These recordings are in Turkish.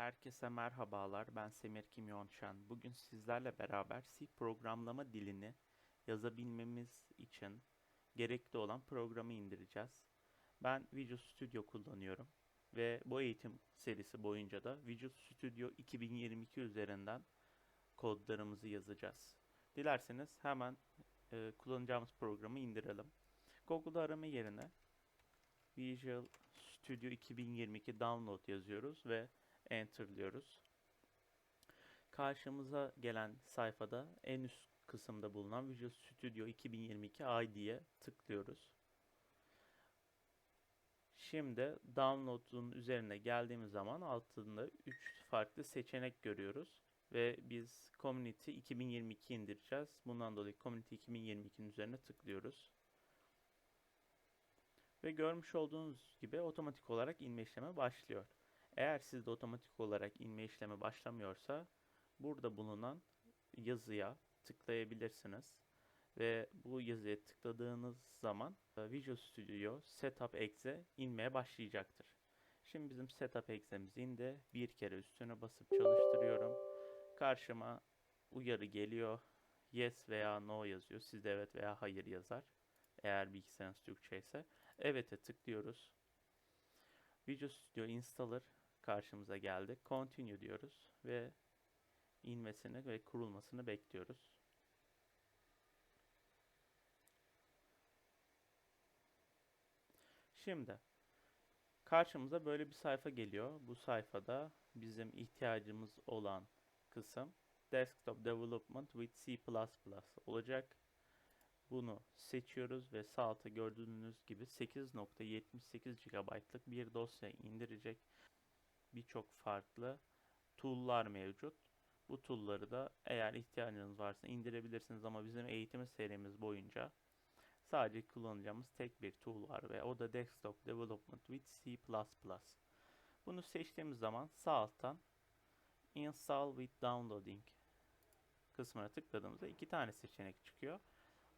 Herkese merhabalar. Ben Semir Kimyonşan. Bugün sizlerle beraber C programlama dilini yazabilmemiz için gerekli olan programı indireceğiz. Ben Visual Studio kullanıyorum ve bu eğitim serisi boyunca da Visual Studio 2022 üzerinden kodlarımızı yazacağız. Dilerseniz hemen e, kullanacağımız programı indirelim. Google'da arama yerine Visual Studio 2022 download yazıyoruz ve enter'lıyoruz. Karşımıza gelen sayfada en üst kısımda bulunan Visual Studio 2022 ID'ye tıklıyoruz. Şimdi download'un üzerine geldiğimiz zaman altında 3 farklı seçenek görüyoruz. Ve biz Community 2022 indireceğiz. Bundan dolayı Community 2022'nin üzerine tıklıyoruz. Ve görmüş olduğunuz gibi otomatik olarak inme işlemi başlıyor. Eğer sizde otomatik olarak inme işlemi başlamıyorsa burada bulunan yazıya tıklayabilirsiniz. Ve bu yazıya tıkladığınız zaman e, Visual Studio Setup Exe inmeye başlayacaktır. Şimdi bizim Setup Exe'miz indi. Bir kere üstüne basıp çalıştırıyorum. Karşıma uyarı geliyor. Yes veya no yazıyor. Sizde evet veya hayır yazar. Eğer bilgisayarınız Türkçe ise. Evet'e tıklıyoruz. Visual Studio Installer karşımıza geldi. Continue diyoruz ve inmesini ve kurulmasını bekliyoruz. Şimdi karşımıza böyle bir sayfa geliyor. Bu sayfada bizim ihtiyacımız olan kısım Desktop Development with C++ olacak. Bunu seçiyoruz ve sağ altta gördüğünüz gibi 8.78 GB'lık bir dosya indirecek. Birçok farklı tool'lar mevcut. Bu tool'ları da eğer ihtiyacınız varsa indirebilirsiniz ama bizim eğitim serimiz boyunca sadece kullanacağımız tek bir tool var ve o da Desktop Development with C++. Bunu seçtiğimiz zaman sağ alttan Install with Downloading kısmına tıkladığımızda iki tane seçenek çıkıyor.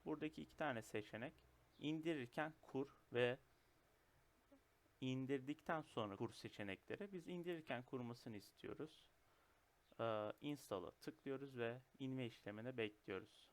Buradaki iki tane seçenek indirirken kur ve indirdikten sonra kur seçenekleri. Biz indirirken kurmasını istiyoruz. Ee, install'a tıklıyoruz ve inme işlemini bekliyoruz.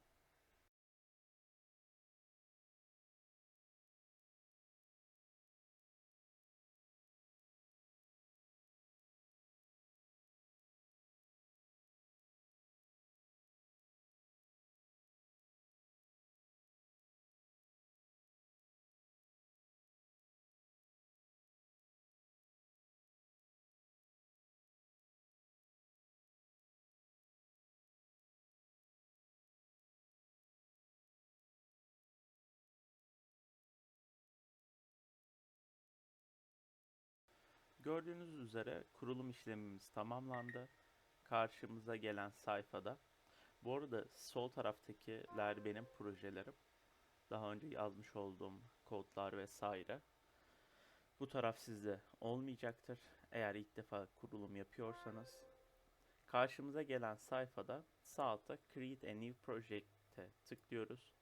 Gördüğünüz üzere kurulum işlemimiz tamamlandı. Karşımıza gelen sayfada. Bu arada sol taraftakiler benim projelerim. Daha önce yazmış olduğum kodlar vesaire. Bu taraf sizde olmayacaktır. Eğer ilk defa kurulum yapıyorsanız. Karşımıza gelen sayfada sağ altta Create a New Project'e tıklıyoruz.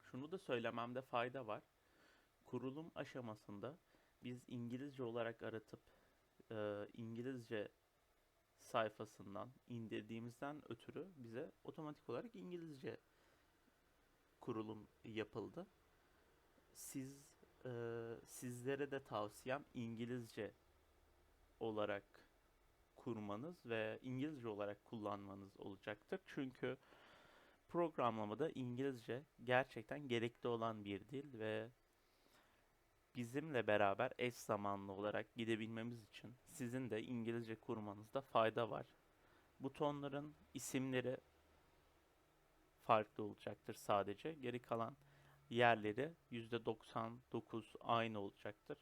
Şunu da söylememde fayda var. Kurulum aşamasında biz İngilizce olarak aratıp e, İngilizce sayfasından indirdiğimizden ötürü bize otomatik olarak İngilizce kurulum yapıldı. Siz e, sizlere de tavsiyem İngilizce olarak kurmanız ve İngilizce olarak kullanmanız olacaktır. Çünkü programlamada İngilizce gerçekten gerekli olan bir dil ve bizimle beraber eş zamanlı olarak gidebilmemiz için sizin de İngilizce kurmanızda fayda var. Butonların isimleri farklı olacaktır sadece. Geri kalan yerleri %99 aynı olacaktır.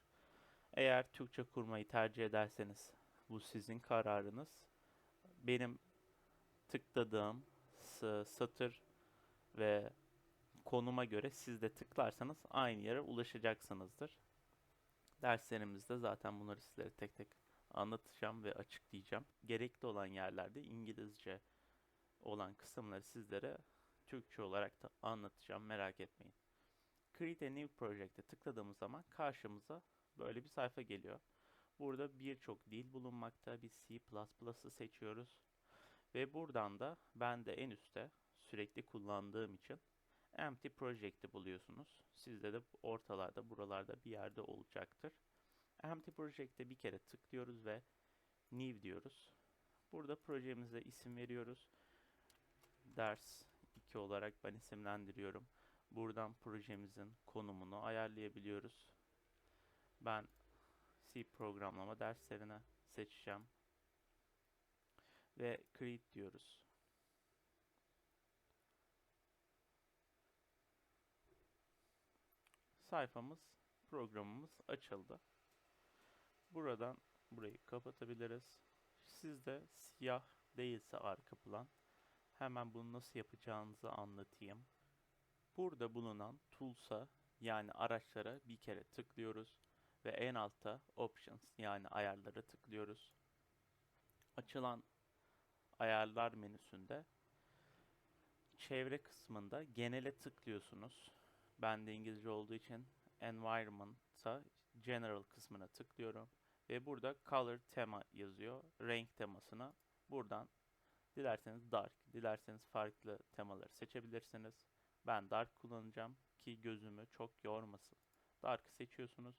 Eğer Türkçe kurmayı tercih ederseniz bu sizin kararınız. Benim tıkladığım satır ve konuma göre siz de tıklarsanız aynı yere ulaşacaksınızdır. Derslerimizde zaten bunları sizlere tek tek anlatacağım ve açıklayacağım. Gerekli olan yerlerde İngilizce olan kısımları sizlere Türkçe olarak da anlatacağım merak etmeyin. Create a New Project'e tıkladığımız zaman karşımıza böyle bir sayfa geliyor. Burada birçok dil bulunmakta. Biz C++'ı seçiyoruz. Ve buradan da ben de en üstte sürekli kullandığım için Empty Project'i buluyorsunuz. Sizde de ortalarda, buralarda bir yerde olacaktır. Empty Project'e bir kere tıklıyoruz ve New diyoruz. Burada projemize isim veriyoruz. Ders 2 olarak ben isimlendiriyorum. Buradan projemizin konumunu ayarlayabiliyoruz. Ben C programlama derslerine seçeceğim. Ve create diyoruz. Sayfamız, programımız açıldı. Buradan burayı kapatabiliriz. Sizde siyah değilse arka plan hemen bunu nasıl yapacağınızı anlatayım. Burada bulunan Tools'a yani araçlara bir kere tıklıyoruz ve en altta Options yani ayarlara tıklıyoruz. Açılan ayarlar menüsünde çevre kısmında genele tıklıyorsunuz. Ben de İngilizce olduğu için Environment'a General kısmına tıklıyorum. Ve burada Color tema yazıyor. Renk temasına buradan dilerseniz Dark, dilerseniz farklı temaları seçebilirsiniz. Ben Dark kullanacağım ki gözümü çok yormasın. Dark'ı seçiyorsunuz.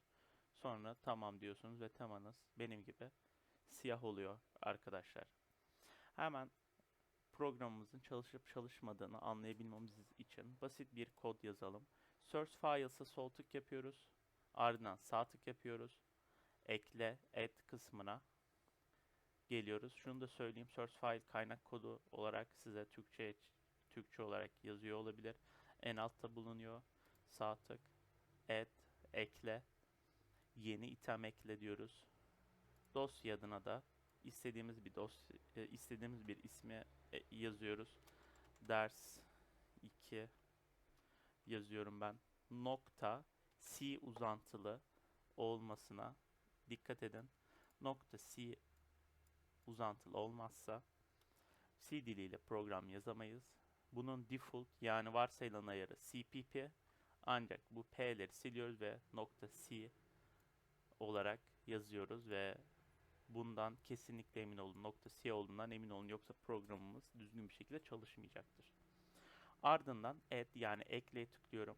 Sonra tamam diyorsunuz ve temanız benim gibi siyah oluyor arkadaşlar. Hemen programımızın çalışıp çalışmadığını anlayabilmemiz için basit bir kod yazalım. Source Files'a sol tık yapıyoruz. Ardından sağ tık yapıyoruz. Ekle, add kısmına geliyoruz. Şunu da söyleyeyim. Source file kaynak kodu olarak size Türkçe Türkçe olarak yazıyor olabilir. En altta bulunuyor. Sağ tık, add, ekle, yeni item ekle diyoruz. Dosya adına da istediğimiz bir dosya, istediğimiz bir ismi e, yazıyoruz. Ders 2 yazıyorum ben. Nokta C uzantılı olmasına dikkat edin. Nokta C uzantılı olmazsa C diliyle program yazamayız. Bunun default yani varsayılan ayarı CPP ancak bu P'leri siliyoruz ve nokta C olarak yazıyoruz ve bundan kesinlikle emin olun. Nokta C olduğundan emin olun yoksa programımız düzgün bir şekilde çalışmayacaktır. Ardından add yani ekleye tıklıyorum.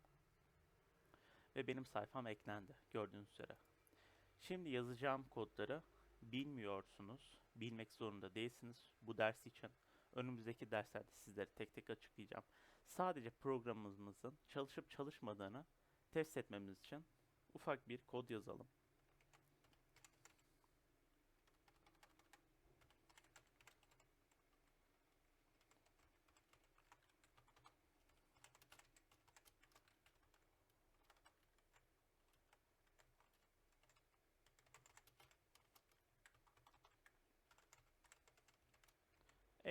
Ve benim sayfam eklendi gördüğünüz üzere. Şimdi yazacağım kodları bilmiyorsunuz. Bilmek zorunda değilsiniz bu ders için. Önümüzdeki derslerde sizlere tek tek açıklayacağım. Sadece programımızın çalışıp çalışmadığını test etmemiz için ufak bir kod yazalım.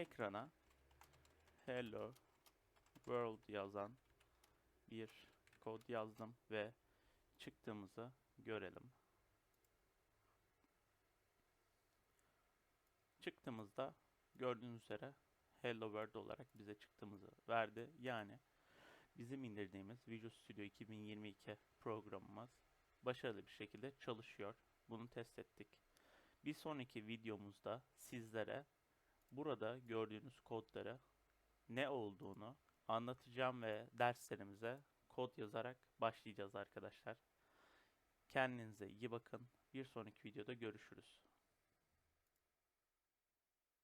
Ekrana hello world yazan bir kod yazdım ve çıktığımızı görelim. Çıktığımızda gördüğünüz üzere hello world olarak bize çıktığımızı verdi. Yani bizim indirdiğimiz Visual Studio 2022 programımız başarılı bir şekilde çalışıyor. Bunu test ettik. Bir sonraki videomuzda sizlere burada gördüğünüz kodları ne olduğunu anlatacağım ve derslerimize kod yazarak başlayacağız arkadaşlar. Kendinize iyi bakın. Bir sonraki videoda görüşürüz.